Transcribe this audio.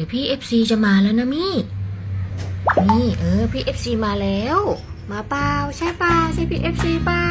ดี๋ยวพี่เอฟซีจะมาแล้วนะมี่นี่เออพี่เอฟซีมาแล้ว มาเปล่าใช่เปล่าใช่พี่เอฟซีเปล่า